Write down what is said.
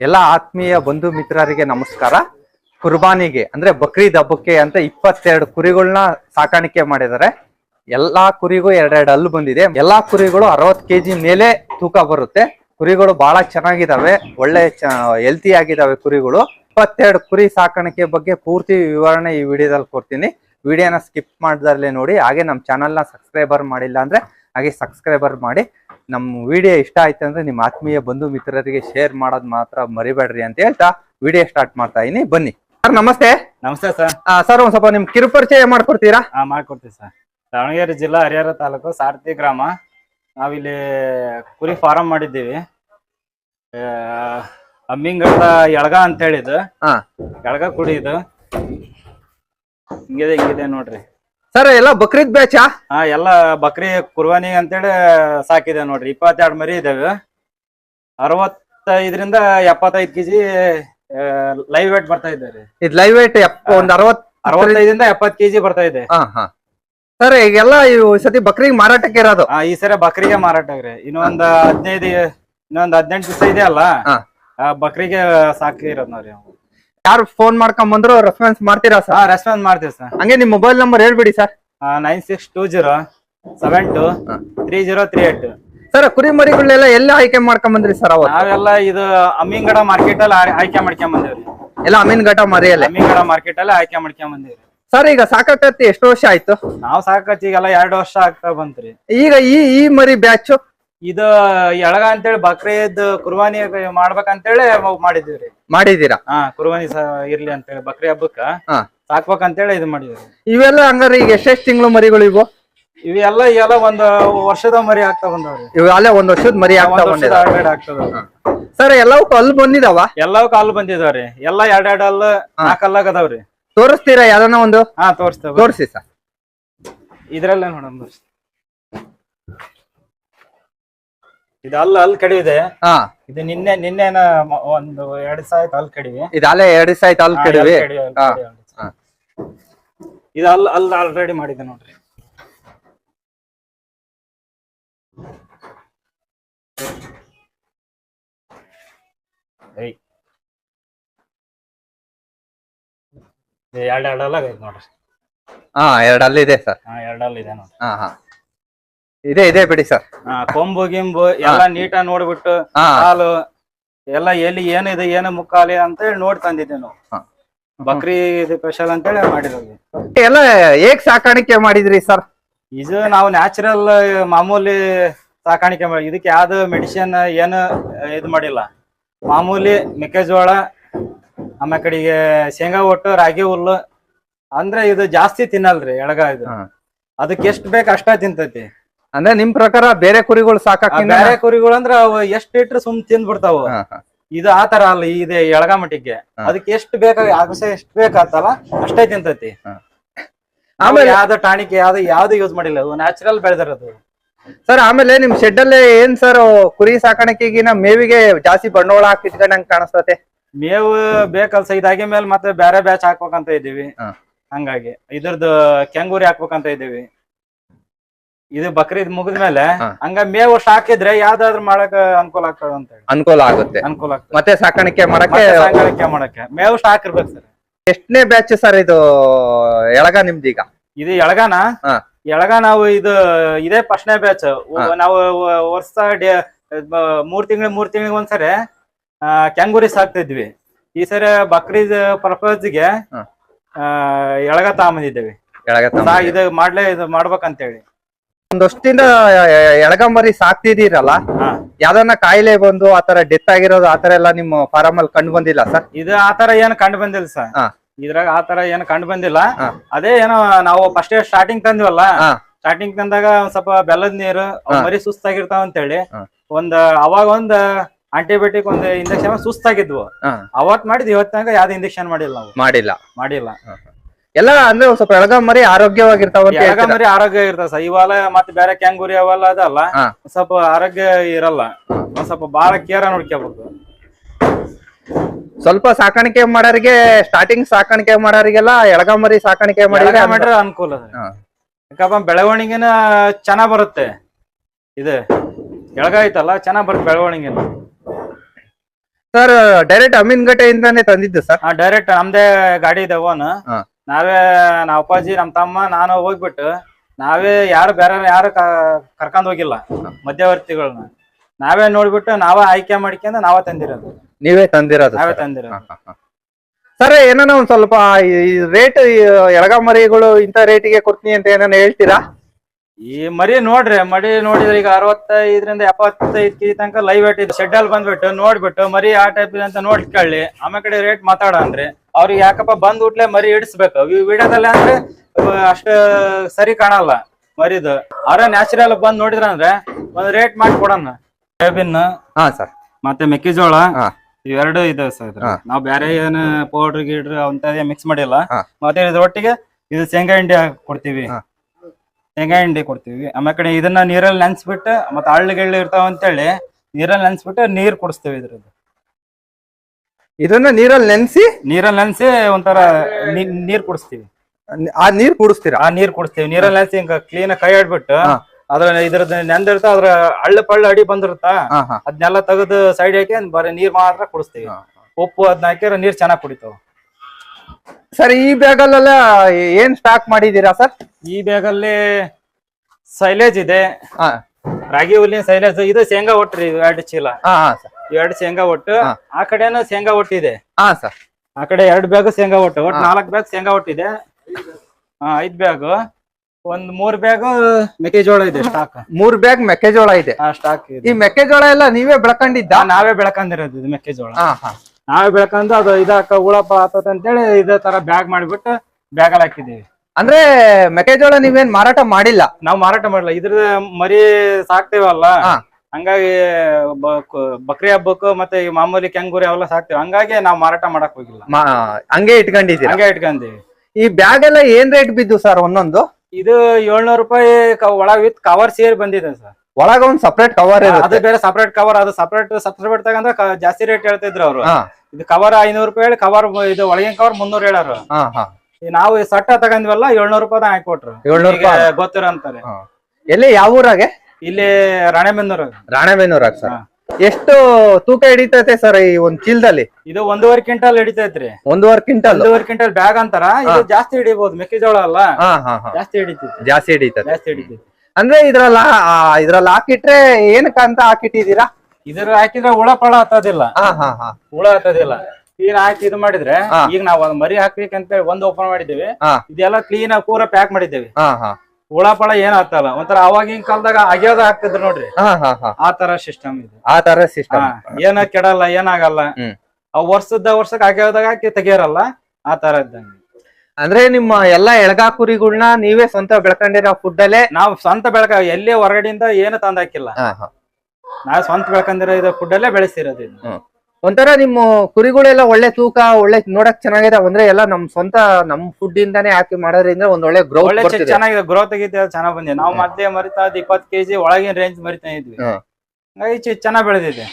ಎಲ್ಲ ಆತ್ಮೀಯ ಬಂಧು ಮಿತ್ರರಿಗೆ ನಮಸ್ಕಾರ. ಕುರ್ಬಾನಿಗೆ, ಅಂದ್ರೆ ಬಕ್ರೀದ್ ಹಬ್ಬಕ್ಕೆ ಅಂತ ಇಪ್ಪತ್ತೆರಡು ಕುರಿಗಳನ್ನ ಸಾಕಾಣಿಕೆ ಮಾಡಿದ್ದಾರೆ. ಎಲ್ಲಾ ಕುರಿಗೂ ಎರಡೆರಡು ಹಲ್ಲು ಬಂದಿದೆ. ಎಲ್ಲಾ ಕುರಿಗಳು ಅರವತ್ ಕೆಜಿ ಮೇಲೆ ತೂಕ ಬರುತ್ತೆ. ಕುರಿಗಳು ಬಹಳ ಚೆನ್ನಾಗಿದ್ದಾವೆ ಒಳ್ಳೆ ಹೆಲ್ತಿ ಆಗಿದ್ದಾವೆ ಕುರಿಗಳು. ಇಪ್ಪತ್ತೆರಡು ಕುರಿ ಸಾಕಾಣಿಕೆ ಬಗ್ಗೆ ಪೂರ್ತಿ ವಿವರಣೆ ಈ ವಿಡಿಯೋದಲ್ಲಿ ಕೊಡ್ತೀನಿ. ವಿಡಿಯೋನ ಸ್ಕಿಪ್ ಮಾಡಿದಲ್ಲೇ ನೋಡಿ. ಹಾಗೆ ನಮ್ಮ ಚಾನಲ್ನ ಸಬ್ಸ್ಕ್ರೈಬರ್ ಮಾಡಿಲ್ಲ ಅಂದ್ರೆ ಹಾಗೆ ಸಬ್ಸ್ಕ್ರೈಬರ್ ಮಾಡಿ. ನಮ್ಮ ವಿಡಿಯೋ ಇಷ್ಟ ಆಯ್ತು ಅಂದ್ರೆ ನಿಮ್ಮ ಆತ್ಮೀಯ ಬಂಧು ಮಿತ್ರರಿಗೆ ಶೇರ್ ಮಾಡೋದ್ ಮಾತ್ರ ಮರಿಬೇಡ್ರಿ ಅಂತ ಹೇಳ್ತಾ ವಿಡಿಯೋ ಸ್ಟಾರ್ಟ್ ಮಾಡ್ತಾ ಇದೀನಿ. ಬನ್ನಿ. ಸರ್ ನಮಸ್ತೆ. ನಮಸ್ತೆ ಸರ್. ಸರ್ ಒಂದ್ ಸ್ವಲ್ಪ ನಿಮ್ ಕಿರುಪರಿಚಯ ಮಾಡ್ಕೊಡ್ತೀರಾ? ಹಾ ಮಾಡ್ಕೊಡ್ತೀವಿ ಸರ್. ದಾವಣಗೆರೆ ಜಿಲ್ಲಾ ಹರಿಹರ ತಾಲೂಕು ಸಾರಥಿ ಗ್ರಾಮ. ನಾವಿಲ್ಲಿ ಕುರಿ ಫಾರಂ ಮಾಡಿದ್ದೀವಿ. ಆ, ಅಮ್ಮಿಂಗದ ಎಳಗ ಅಂತ ಹೇಳಿದ್ದು. ಹಾ. ಎಳಗ ಕುಡಿ ಇದು. ಹಿಂಗಿದೆ ಹಿಂಗಿದೆ ನೋಡ್ರಿ. ಸರ್ ಎಲ್ಲ ಬಕ್ರೀದ್ ಬ್ಯಾಚಾ? ಹಾ ಎಲ್ಲ ಬಕ್ರಿ ಕುರ್ಬಾನಿ ಅಂತೇಳಿ ಸಾಕಿದೆ ನೋಡ್ರಿ. ಇಪ್ಪತ್ತೆರಡು ಮರಿ ಇದಾವೆ. ಅರವತ್ತೈದರಿಂದ ಎಪ್ಪತ್ತೈದು ಕೆಜಿ ಲೈವ್ ವೇಟ್ ಬರ್ತಾ ಇದ್ದಾರೆ ಇದು ಲೈವ್ ವೇಟ್ ಒಂದ್ ಅರವತ್ ಅರವತ್ತೈದರಿಂದ ಎಪ್ಪತ್ತು ಕೆಜಿ ಬರ್ತಾ ಇದೆ. ಹಾ ಹಾ. ಸರ್ ಈಗೆಲ್ಲ ಇವು ಸತಿ ಬಕ್ರಿಗೆ ಮಾರಾಟಕ್ಕೆ ಇರೋದು? ಆ, ಈ ಸರಿ ಬಕ್ರಿಗೆ ಮಾರಾಟ ಆಗ್ರಿ ಇನ್ನೊಂದ್ ಹದಿನೈದು ಇನ್ನೊಂದ್ ಹದಿನೆಂಟು ದಿವಸ ಇದೆ ಅಲ್ಲ? ಆ, ಬಕ್ರಿಗೆ ಸಾಕಿ ಇರೋದ್ ನೋಡ್ರಿ ಯಾರು ಫೋನ್ ಮಾಡ್ಕೊಂಡ್ ಬಂದ್ರು ರೆಸ್ಪಾನ್ಸ್ ಮಾಡ್ತೀರಾ ಸರ್ ರೆಸ್ಪಾನ್ಸ್ ಮಾಡ್ತೀವಿ ಸರ್ ಹಂಗೆ ನಿಮ್ ಮೊಬೈಲ್ ನಂಬರ್ ಹೇಳ್ಬಿಡಿ sir nine six two zero seven two. Three zero three eight sir ಕುರಿ ಮರಿಗಳನ್ನೆಲ್ಲ ಎಲ್ಲ ಆಯ್ಕೆ ಮಾಡ್ಕೊಂಡ್ ಬಂದ್ರಿ ಸರ್ ಅವ ನಾವೆಲ್ಲ ಇದು ಅಮ್ಮಿಂಗಡ ಮಾರ್ಕೆಟ್ ಅಲ್ಲಿ ಆಯ್- ಆಯ್ಕೆ ಮಾಡ್ಕೊಂಡ್ ಬಂದೇವ್ರಿ. ಎಲ್ಲ ಅಮೀನ್ ಘಟ ಮರಿಯಲ್ಲೇ? ಗಡ ಮಾರ್ಕೆಟ್ ಅಲ್ಲಿ ಆಯ್ಕೆ ಮಾಡ್ಕೊಂಡ್ ಬಂದೇವ್ರಿ. ಸರ್ ಈಗ ಸಾಕಾಕತ್ತಿ ಎಷ್ಟು ವರ್ಷ ಆಯ್ತು? ನಾವ್ ಸಾಕತ್ ಈಗೆಲ್ಲ ಎರಡು ವರ್ಷ ಆಗ್ತಾ ಬಂತ್ರಿ. ಈಗ ಈ ಈ ಮರಿ ಬ್ಯಾಚ್ ಇದು ಎಳಗ ಅಂತೇಳಿ ಬಕ್ರೀದ್ ಕುರ್ಬಾನಿ ಮಾಡ್ಬೇಕಂತೇಳಿ ಹೇಳಿ ಮಾಡಿದ್ವಿ ಮಾಡಿದೀರಾ ಹಾ ಕುರ್ಬಾನಿ ಸ ಇರ್ಲಿ ಅಂತೇಳಿ ಬಕ್ರಿ ಹಬ್ಬಕ್ಕ. ಹಾ. ಸಾಕ್ಬೇಕಂತೇಳಿ ಇದು ಮಾಡಿದ್ರಿ ಇವೆಲ್ಲ ಹಂಗಾರ ಈಗ ಎಷ್ಟೆಷ್ಟು ತಿಂಗಳು ಮರಿಗಳು ಇವು? ಇವೆಲ್ಲ ಇವೆಲ್ಲ ಒಂದ್ ವರ್ಷದ ಮರಿ ಆಗ್ತಾ ಬಂದವ್ರಿ ಇವು ಅಲ್ಲೇ ಒಂದ್ ವರ್ಷದ ಮರಿ ಆಗ್ತಾ ಒಂದ್ ವರ್ಷದ ಬಂದಿದಾವೆ? ಆಲ್ರೆಡಿ ಆಗ್ತದ ಸರ್ ಎಲ್ಲವಕ್ಕೂ ಅಲ್ಲಿ ಬಂದಿದಾವ? ಎಲ್ಲವೂ ಕಾಲು ಬಂದಿದಾವ್ರಿ ಎಲ್ಲ ಎರಡ್ ಎರಡ್ ಅಲ್ಲ ನಾಲ್ಕ್ ಅಲ್ಲಾಗ ಅದಾವ್ರಿ ತೋರಿಸ್ತೀರಾ ಯಾವ್ದಾನ ಒಂದು? ಹಾ ತೋರಿಸ್ತೇವೆ ತೋರಿಸಿ ಸರ್. ಇದ್ರಲ್ಲೇ ನೋಡೋಣ ಇದು ಅಲ್ಲ ಅಲ್ಲಿ ಕಡಿವಿದೆ ಹಾ. ಇದು ನಿನ್ನೆ ನಿನ್ನೆನ ಮ- ಒಂದು ಎರಡ್ ಸಾವಿರ ಅಲ್ಲಿ ಕಡಿವಿ ಇದು ಅಲ್ಲೇ ಎರಡ್ ದಿವಸ ಆಯ್ತು ಅಲ್ಲಿ ಕೆಡವಿ ಹಾ. ಇದು ಅಲ್ಲಿ ಅಲ್ಲಿ ಆಲ್ರೆಡಿ ಮಾಡಿದೆ ನೋಡ್ರಿ. ಎರಡ್ ಎರಡ್ ಅಲ್ಲ ಐತೆ ನೋಡ್ರಿ. ಹಾ ಎರಡಲ್ಲಿ ಅಲ್ಲಿದೆ ಸರ್. ಹಾ ಎರಡಲ್ಲಿ ಅಲ್ಲ ಇದೆ ನೋಡ್ರಿ. ಹಾ ಹಾ. ಇದೆ ಇದೆ ಬಿಡಿ ಸರ್. ಕೊಂಬು ಗಿಂಬು ಎಲ್ಲ ನೀಟಾಗಿ ನೋಡ್ಬಿಟ್ಟು ಹಾಲು ಎಲ್ಲ ಎಲ್ಲಿ ಏನಿದೆ ಏನು ಮುಕ್ಕಾಲಿ ಅಂತ ಹೇಳಿ ನೋಡಿ ತಂದಿದ್ದೆ ನಾವು. ಬಕ್ರಿ ಸ್ಪೆಷಲ್ ಅಂತೇಳಿ ಮಾಡಿರೋದು ಎಲ್ಲ ಹೇಗ್ ಸಾಕಾಣಿಕೆ ಮಾಡಿದ್ರಿ ಸರ್? ಇದು ನಾವು ನ್ಯಾಚುರಲ್ ಮಾಮೂಲಿ ಸಾಕಾಣಿಕೆ ಮಾಡಿ ಇದಕ್ಕೆ ಯಾವ್ದು ಮೆಡಿಸಿನ್ ಏನು ಇದು ಮಾಡಿಲ್ಲ. ಮಾಮೂಲಿ ಮೆಕ್ಕೆಜೋಳ ಆಮೇಲೆ ಕಡೆಗೆ ಶೇಂಗಾ ಒಟ್ಟು ರಾಗಿ ಹುಲ್ಲು ಅಂದ್ರೆ ಇದು ಜಾಸ್ತಿ ತಿನ್ನಲ್ರಿ ಎಳಗ ಇದು ಅದಕ್ಕೆ ಎಷ್ಟ್ ಬೇಕು ಅಷ್ಟ ತಿಂತೈತಿ. ಅಂದ್ರೆ ನಿಮ್ ಪ್ರಕಾರ ಬೇರೆ ಕುರಿಗಳು ಸಾಕಾಕ ಬೇರೆ ಕುರಿಗಳು ಅಂದ್ರೆ ಅವು ಎಷ್ಟ್ ಲೀಟರ್ ಸುಮ್ ತಿಂದ್ ಬಿಡ್ತಾವ. ಇದು ಆತರ ತರ ಅಲ್ಲ ಇದೆ ಎಳಗ ಮಟ್ಟಿಗೆ. ಅದಕ್ಕೆ ಎಷ್ಟು ಬೇಕಾಗ ಅಗಸ ಎಷ್ಟ್ ಬೇಕಾತಲ್ಲ ಅಷ್ಟೇ ತಿಂತತಿ. ಆಮೇಲೆ ಯಾವ್ದ ಯಾವ್ದು ಟಾಣಿಕೆ ಯಾವ್ದು ಯಾವ್ದು ಯೂಸ್ ಮಾಡಿಲ್ಲ ಅದು ನ್ಯಾಚುರಲ್ ಬೆಳೆದಿರೋದು. ಸರ್ ಆಮೇಲೆ ನಿಮ್ ಶೆಡ್ ಅಲ್ಲೇ ಏನ್ ಸರ್ ಕುರಿ ಸಾಕಾಣಿಕೆಗಿನ ಮೇವಿಗೆ ಜಾಸ್ತಿ ಬಂಡವಾಳ ಹಾಕಿಟ್ಕೊಂಡಂಗ್ ಕಾಣಿಸ್ತತೆ? ಮೇವು ಬೇಕಲ್ಸ ಇದಾಗಿ ಮೇಲೆ ಮತ್ತೆ ಬೇರೆ ಬ್ಯಾಚ್ ಹಾಕ್ಬೇಕಂತ ಇದೀವಿ ಹಂಗಾಗಿ. ಇದ್ರದ್ದು ಕೆಂಗೂರಿ ಹಾಕ್ಬೇಕಂತ ಇದೀವಿ ಇದು ಬಕ್ರೀದ್ ಮುಗಿದ್ಮೇಲೆ ಮೇಲೆ ಹಂಗ ಮೇವು ಸಾಕಿದ್ರೆ ಯಾವ್ದಾದ್ರು ಮಾಡಕ್ ಅನುಕೂಲ ಆಗ್ತದ ಅಂತ ಹೇಳಿ. ಅನುಕೂಲ ಆಗುತ್ತೆ. ಅನುಕೂಲ ಆಗ್ತದೆ. ಮತ್ತೆ ಸಾಕಾಣಿಕೆ ಮಾಡಕ್ಕೆ ಮತ್ತೆ ಸಾಕಾಣಿಕೆ ಮಾಡಕ್ಕೆ. ಮೇವು ಸಾಕಿರ್ಬೇಕು ಸರ್. ಎಷ್ಟನೇ ಬ್ಯಾಚ್ ಸರ್ ಇದು ಎಳಗ ನಿಮ್ದೀಗ ಇದು ಎಳಗಾನ? ಹಾ. ಎಳಗ ನಾವು ಇದು ಇದೇ ಫಸ್ಟ್ನೇ ಬ್ಯಾಚ್. ನಾವು ವ- ವರ್ಷ ಡೆ- ಬ- ಮೂರ್ ತಿಂಗಳ ಮೂರ್ ತಿಂಗಳಿಗೆ ಒಂದ್ಸರಿ ಆ, ಕ್ಯಾಂಗೂರಿ ಸಾಕ್ತಿದ್ವಿ ಈ ಸರಿ ಬಕ್ರೀದ್ ಪರ್ಪಸ್ಗೆ ಹಾ. ಎಳಗ ತಗೊಂಬಂದಿದ್ದೇವೆ ಎಳಗ ತಮ್ಮ. ಇದು ಮಾಡ್ಲೇ ಇದು ಮಾಡ್ಬೇಕಂತೇಳಿ. ಒಂದ್ ಎಳಗಂಬರಿ ಸಾಕ್ತಿದ್ದೀರಲ್ಲ? ಯಾವ್ದನ್ನ ಕಾಯಿಲೆ ಬಂದು ಆತರ ಡೆತ್ ಆಗಿರೋದು ಆತರ ಎಲ್ಲ ನಿಮ್ಮ ಫಾರಂ ಅಲ್ಲಿ ಕಂಡು ಬಂದಿಲ್ಲ ಸರ್? ಇದು ಆತರ ಏನು ಕಂಡು ಬಂದಿಲ್ಲ ಸರ್. ಇದ್ರಾಗ ಆತರ ಏನು ಕಂಡು ಬಂದಿಲ್ಲ. ಅದೇ ಏನೋ ನಾವು ಫಸ್ಟ್ ಸ್ಟಾರ್ಟಿಂಗ್ ತಂದಿವಲ್ಲ. ಸ್ಟಾರ್ಟಿಂಗ್ ತಂದಾಗ ಒಂದ್ ಸ್ವಲ್ಪ ಬೆಲ್ಲದ ನೀರು. ಮರಿ ಸುಸ್ತಾಗಿರ್ತಾವ ಅಂತ ಹೇಳಿ ಒಂದ್ ಅವಾಗ ಒಂದ್ ಆಂಟಿಬಯೋಟಿಕ್ ಒಂದ್ ಇಂಜೆಕ್ಷನ್ ಸುಸ್ತಾಗಿದ್ವು. ಅವತ್ ಮಾಡಿದ್ ಇವತ್ತಾಗ ಯಾವ್ದು ಇಂಜೆಕ್ಷನ್ ಮಾಡಿಲ್ಲ ನಾವು. ಮಾಡಿಲ್ಲ. ಮಾಡಿಲ್ಲ. ಎಲ್ಲ ಅಂದ್ರೆ ಒಂದ್ ಸ್ವಲ್ಪ ಎಳಗ ಮರಿ ಆರೋಗ್ಯವಾಗಿರ್ತಾವ ಅಂತ ಹೇಳ್ತೀರಾ? ಮರಿ ಆರೋಗ್ಯ ಇರ್ತಾವ ಸರ್ ಇವೆಲ್ಲ ಮತ್ತೆ ಬೇರೆ ಕ್ಯಾಂಗೂರಿ ಅವೆಲ್ಲ ಅದಲ್ಲ ಹಾ. ಒಂದ್ ಸ್ವಲ್ಪ ಆರೋಗ್ಯ ಇರಲ್ಲ ಒಂದ್ ಸ್ವಲ್ಪ ಬಾಳ ಕೇರ ನೋಡ್ಕೋಬೇಕು ಸ್ವಲ್ಪ ಸಾಕಾಣಿಕೆ ಮಾಡೋರಿಗೆ ಸ್ಟಾರ್ಟಿಂಗ್ ಸಾಕಾಣಿಕೆ ಮಾಡೋರಿಗೆಲ್ಲ ಎಳಗ ಮರಿ ಸಾಕಾಣಿಕೆ ಮಾಡಿದ್ರೆ ಅನುಕೂಲ ಸರ್. ಹಾ. ಯಾಕಪ್ಪ ಬೆಳವಣಿಗೆನ ಚೆನ್ನಾಗ್ ಬರುತ್ತೆ ಇದು ಎಳಗ ಐತಲ್ಲ ಚೆನ್ನಾಗ್ ಬರುತ್ತೆ ಬೆಳವಣಿಗೆನ ಸರ್ ಡೈರೆಕ್ಟ್ ಅಮೀನ್ಗಟ್ಟೆಯಿಂದಾನೇ ತಂದಿದ್ದು ಸರ್ ಡೈರೆಕ್ಟ್ ನಮ್ದೇ ಗಾಡಿ ಇದೆ ಓನ್ ಹಾ. ನಾವೇ ನಮ್ಮ ಅಪ್ಪಾಜಿ ನಮ್ಮ ತಮ್ಮ ನಾನು ಹೋಗ್ಬಿಟ್ಟು ನಾವೇ ಯಾರು ಬೇರೆ ಯಾರು ಕರ್ಕೊಂಡ್ ಹೋಗಿಲ್ಲ ಮಧ್ಯವರ್ತಿಗಳನ್ನ ನಾವೇ ನೋಡ್ಬಿಟ್ಟು ನಾವೇ ಆಯ್ಕೆ ಮಾಡ್ಕೊಂಡು ನಾವೇ ತಂದಿರೋದು. ನೀವೇ ತಂದಿರೋದು ನಾವೇ ತಂದಿರೋದು. ಸರ್ ಏನಾನ ಒಂದ್ ಸ್ವಲ್ಪ ರೇಟ್ ಎಳಗ ಮರಿಗಳು ಇಂತ ರೇಟಿಗೆ ಕೊಡ್ತೀನಿ ಅಂತ ಏನಾನ ಹೇಳ್ತೀರಾ? ಈ ಮರಿ ನೋಡ್ರಿ ಮರಿ ನೋಡಿದ್ರೆ ಈಗ ಅರವತ್ತೈದರಿಂದ ಎಪ್ಪತ್ತೈದು ಕೆಜಿ ತನಕ ಲೈವ್ ವೇಟ್ ಇದೆ. ಶೆಡ್ ಅಲ್ಲಿ ಬಂದ್ಬಿಟ್ಟು ನೋಡ್ಬಿಟ್ಟು ಮರಿ ಆ ಟೈಪ್ ಇದೆ ಅಂತ ನೋಡ್ಕೊಳ್ಳಿ ಆಮೇಲೆ ಕಡೆ ರೇಟ್ ಮಾತಾಡ ಅಂದ್ರೆ. ಅವ್ರಿಗೆ ಯಾಕಪ್ಪ ಬಂದ್ ಉಟ್ಲೆ ಮರಿ ಇಡಿಸ್ಬೇಕು? ವಿಡಿಯೋದಲ್ಲಿ ಅಂದ್ರೆ ಅಷ್ಟ ಸರಿ ಕಾಣಲ್ಲ ಮರಿದು. ಅವ್ರ ನ್ಯಾಚುರಲ್ ಬಂದ್ ನೋಡಿದ್ರ ಅಂದ್ರೆ ಒಂದ್ ರೇಟ್ ಮಾಡಿ ಕೊಡೋಣ. ಸೋಯಾಬೀನ್ ಹಾ ಸರ್. ಮತ್ತೆ ಮೆಕ್ಕೆಜೋಳ. ಇವೆರಡು ಇದಾವೆ ಸರ್ ನಾವ್ ಬೇರೆ ಏನು ಪೌಡರ್ ಗೀಡ್ರ್ ಅಂತ ಮಿಕ್ಸ್ ಮಾಡಿಲ್ಲ. ಮತ್ತೆ ಇದ್ರ ಒಟ್ಟಿಗೆ ಇದು ಶೇಂಗಾ ಹಿಂಡಿ ಹಾಕ್ ಕೊಡ್ತೀವಿ. ಶೇಂಗಾ ಹಿಂಡಿ ಕೊಡ್ತೀವಿ. ಆಮೇಲೆ ಕಡೆ ಇದನ್ನ ನೀರಲ್ಲಿ ನೆನ್ಸ್ಬಿಟ್ಟು ಮತ್ತೆ ಹಳ್ಳಿಗಳು ಇರ್ತಾವ ಅಂತೇಳಿ ನೀರಲ್ಲಿ ನೆನ್ಸ್ಬಿಟ್ಟು ನೀರ್ ಕುಡಿಸ್ತೀವಿ ಇದ್ರದ್ದು. ಇದನ್ನ ನೀರಲ್ಲಿ ನೆನ್ಸಿ? ನೀರಲ್ಲಿ ನೆನ್ಸಿ ಒಂಥರ ನೀ- ನೀರ್ ಕುಡಿಸ್ತೀವಿ. ಆ ನೀರ್ ಕುಡಿಸ್ತೀರಾ? ಆ ನೀರ್ ಕುಡಿಸ್ತೀವಿ. ನೀರಲ್ಲಿ ನೆನ್ಸಿ ಹಿಂಗ ಕ್ಲೀನ್ ಕೈ ಆಡ್ಬಿಟ್ಟು ಹಾ. ಅದ್ರ ಇದ್ರದ್ದು ನೆಂದಿರ್ತ ಅದ್ರ ಹಳ್ಳ ಪಳ್ಳ ಅಡಿ ಬಂದಿರುತ್ತ ಹಾ ಹಾ. ಅದನ್ನೆಲ್ಲ ತೆಗೆದು ಸೈಡ್ ಹಾಕಿ ಬರೀ ನೀರ್ ಮಾತ್ರ ಕುಡಿಸ್ತೀವಿ. ಹಾ. ಉಪ್ಪು ಅದನ್ನ ಹಾಕಿದ್ರೆ ನೀರ್ ಚೆನ್ನಾಗಿ ಕುಡಿತಾವ. ಸರ್ ಈ ಬ್ಯಾಗಲ್ಲೆಲ್ಲ ಏನ್ ಸ್ಟಾಕ್ ಮಾಡಿದೀರಾ ಸರ್? ಈ ಬ್ಯಾಗ್ ಅಲ್ಲಿ ಸೈಲೇಜ್ ಇದೆ. ಹಾ. ರಾಗಿ ಹುಲ್ಲಿನ ಸೈಲೇಜ್ ಇದು ಶೇಂಗಾ ಒಟ್ಟ್ರಿ ಇವು ಎರಡು ಚೀಲ. ಹಾ ಹಾ ಸರ್. ಎರಡು ಶೇಂಗಾ ಒಟ್ಟು ಆ ಕಡೆನೂ ಶೇಂಗಾ ಒಟ್ಟಿದೆ. ಹಾ ಸರ್. ಆ ಕಡೆ ಎರಡು ಬ್ಯಾಗ್ ಶೇಂಗಾ ಒಟ್ಟು ಒಟ್ಟು. ನಾಲ್ಕು ಬ್ಯಾಗ್ ಶೇಂಗಾ ಒಟ್ಟಿದೆ. ಹಾ ಐದ್ ಬ್ಯಾಗ್. ಒಂದ್ ಮೂರ್ ಬ್ಯಾಗ್ ಮೆಕ್ಕೆಜೋಳ ಇದೆ ಸ್ಟಾಕ್ ಮೂರ್ ಬ್ಯಾಗ್ ಮೆಕ್ಕೆಜೋಳ ಇದೆ. ಆ ಸ್ಟಾಕ್ ಇದೆ. ಈ ಮೆಕ್ಕೆಜೋಳ ಎಲ್ಲ ನೀವೇ ಬೆಳ್ಕೊಂಡಿದ್ದ? ನಾವೇ ಬೆಳಕಂದಿರೋದು ಇದು ಮೆಕ್ಕೆಜೋಳ. ಹಾ ಹಾ. ನಾವೇ ಬೆಳಕಂದು ಅದು ಇದಾಕ ಹುಳಪ್ಪ ಆತದ ಅಂತೇಳಿ ಇದೇ ತರ ಬ್ಯಾಗ್ ಮಾಡಿಬಿಟ್ಟು ಬ್ಯಾಗ್ ಅಲ್ಲಿ ಹಾಕಿದೀವಿ ಅಂದ್ರೆ ಮೆಕ್ಕೆಜೋಳ ನೀವೇನ್ ಮಾರಾಟ ಮಾಡಿಲ್ಲ? ನಾವು ಮಾರಾಟ ಮಾಡಲ್ಲ ಇದ್ರ ಮರಿ ಸಾಕ್ತೇವಲ್ಲ? ಹಾ. ಹಂಗಾಗಿ ಬ- ಬಕ್ರಿ ಹಬ್ಬಕ್ಕೂ ಮತ್ತೆ ಈ ಮಾಮೂಲಿ ಕೆಂಗೂರಿ ಅವೆಲ್ಲ ಸಾಕ್ತೇವೆ. ಹಂಗಾಗಿ ನಾವು ಮಾರಾಟ ಮಾಡಕ್ ಹೋಗಿಲ್ಲ. ಮಾ- ಹಂಗೆ ಇಟ್ಕೊಂಡಿದ್ದೀರಾ? ಹಂಗೆ ಇಟ್ಕೊಂತೀವಿ ಈ ಬ್ಯಾಗ್ ಎಲ್ಲ ಏನ್ ರೇಟ್ ಬಿದ್ದು ಸರ್ ಒಂದೊಂದು? ಇದು ಏಳ್ನೂರು ರೂಪಾಯಿ ಒಳಗ್ ವಿತ್ ಕವರ್ ಸೇರಿ ಬಂದಿದೆ ಸರ್. ಒಳಗ ಒಂದ್ ಸಪರೇಟ್ ಕವರ್ ಅದು ಬೇರೆ ಸಪರೇಟ್ ಕವರ್ ಅದು ಸಪರೇಟ್ ಸಪರೇಟ್ ತಗಂದ್ರೆ ಜಾಸ್ತಿ ರೇಟ್ ಹೇಳ್ತಿದ್ರು ಅವರು. ಇದು ಕವರ್ ಐನೂರು ರೂಪಾಯಿ ಹೇಳಿ ಕವರ್ ಇದು ಒಳಗಿನ ಕವರ್ ಮುನ್ನೂರ್ ಹೇಳಾರು ನಾವು ಸಟ್ಟ ತಗೊಂಡಿವಲ್ಲ ಏಳ್ನೂರು ರೂಪಾಯಿ ಹಾಕಿ ಕೊಟ್ರು 700 ರೂಪಾಯಿ? ಗೊತ್ತಿರ ಅಂತಾರೆ. ಎಲ್ಲಿ ಯಾವ ಊರಾಗೆ? ಇಲ್ಲಿ ರಾಣೆಬೆನ್ನೂರು ರಾಣೆಬೆನ್ನೂರಾಗ ಸರ್. ಎಷ್ಟು ತೂಕ ಹಿಡಿತೈತೆ ಸರ್ ಈ ಒಂದ್ ಚೀಲದಲ್ಲಿ? ಇದು ಒಂದೂವರೆ ಕ್ವಿಂಟಲ್ ಹಿಡಿತೈತ್ರಿ. ಒಂದೂವರೆ ಕ್ವಿಂಟಲ್. ಒಂದೂವರೆ ಕ್ವಿಂಟಲ್ ಬ್ಯಾಗ್ ಅಂತಾರ ಇದು ಜಾಸ್ತಿ ಹಿಡಿಬಹುದು ಮೆಕ್ಕೆಜೋಳ ಅಲ್ಲ. ಜಾಸ್ತಿ ಹಿಡಿತೈತಿ. ಜಾಸ್ತಿ ಹಿಡಿತೈತೆ. ಜಾಸ್ತಿ ಹಿಡಿತೈತಿ. ಅಂದ್ರೆ ಇದ್ರಲ್ಲ ಇದ್ರಲ್ಲಿ ಹಾಕಿಟ್ರೆ ಏನಕ್ಕ ಅಂತ ಹಾಕಿಟ್ಟಿದ್ದೀರಾ? ಇದ್ರ ಹಾಕಿದ್ರೆ ಹುಳ ಪಳ ಹತ್ತದಿಲ್ಲ. ಹುಳ ಹತ್ತದಿಲ್ಲ. ಕ್ಲೀನ್ ಹಾಕಿ ಇದು ಮಾಡಿದ್ರೆ ಈಗ ನಾವ್ ಒಂದ್ ಮರಿ ಹಾಕ್ಬೇಕಂತ ಹೇಳಿ ಒಂದ್ ಓಪನ್ ಮಾಡಿದ್ದೇವೆ. ಇದೆಲ್ಲ ಕ್ಲೀನ್ ಆಗಿ ಪೂರ ಪ್ಯಾಕ್ ಮಾಡಿದ್ದೇವೆ. ಹಾ ಹಾ ಹುಳ ಪಳ ಏನ್ ಹತ್ತಲ್ಲ ಒಂಥರ ಅವಾಗಿನ ಕಾಲದಾಗ ಅಗ್ಯೋದ ಹಾಕ್ತಿದ್ರು ನೋಡ್ರಿ. ಆ ತರ ಸಿಸ್ಟಮ್ ಇದೆ. ಆ ತರ ಸಿಸ್ಟಮ್ ಏನ ಕೆಡಲ್ಲ ಏನಾಗಲ್ಲ. ಅವ್ ವರ್ಷದ ವರ್ಷಕ್ಕೆ ಅಗ್ಯೋದಾಗ ಹಾಕಿ ತೆಗಿಯರಲ್ಲ ಆ ತರ ಇದ್ದಂಗೆ. ಅಂದ್ರೆ ನಿಮ್ಮ ಎಲ್ಲಾ ಎಳಗಾ ಕುರಿಗಳನ್ನ ನೀವೇ ಸ್ವಂತ ಬೆಳ್ಕೊಂಡಿರೋ ಫುಡ್ ಅಲ್ಲೇ ನಾವು ಸ್ವಂತ ಬೆಳಕ ಎಲ್ಲೇ ಹೊರಗಡೆಯಿಂದ ಏನು ತಂದಾಕಿಲ್ಲ. ನಾ ಸ್ವಂತ ಬೆಳ್ಕೊಂಡಿರೋ ಇದು ಫುಡ್ ಅಲ್ಲೇ ಬೆಳೆಸಿರೋದು ಒಂಥರ ನಿಮ್ಮ ಕುರಿಗಳೆಲ್ಲ ಒಳ್ಳೆ ತೂಕ ಒಳ್ಳೆ ನೋಡಕ್ ಚೆನ್ನಾಗಿದೆ ಅಂದ್ರೆ ಎಲ್ಲ ನಮ್ ಸ್ವಂತ ನಮ್ ಫುಡ್ ಇಂದಾನೆ ಹಾಕಿ ಮಾಡೋದ್ರಿಂದ ಒಂದ್ ಒಳ್ಳೆ ಗ್ರೋತ್ ಒಳ್ಳೆ ಚೆ- ಚೆನ್ನಾಗಿದೆ ಗ್ರೋತ್ ಆಗಿದೆ ಚೆನ್ನಾಗ್ ಬಂದಿದೆ. ನಾವು ಮತ್ತೆ ಮರಿತಾ ಇಪ್ಪತ್ತು ಇಪ್ಪತ್ ಕೆಜಿ ಒಳಗಿನ ರೇಂಜ್ ಮರಿತಾ ಇದ್ವಿ. ಹ್ಮ್. ಹಂಗಾಗಿ ಚೆ- ಚೆನ್ನಾಗ್ ಬೆಳೆದಿದೆ.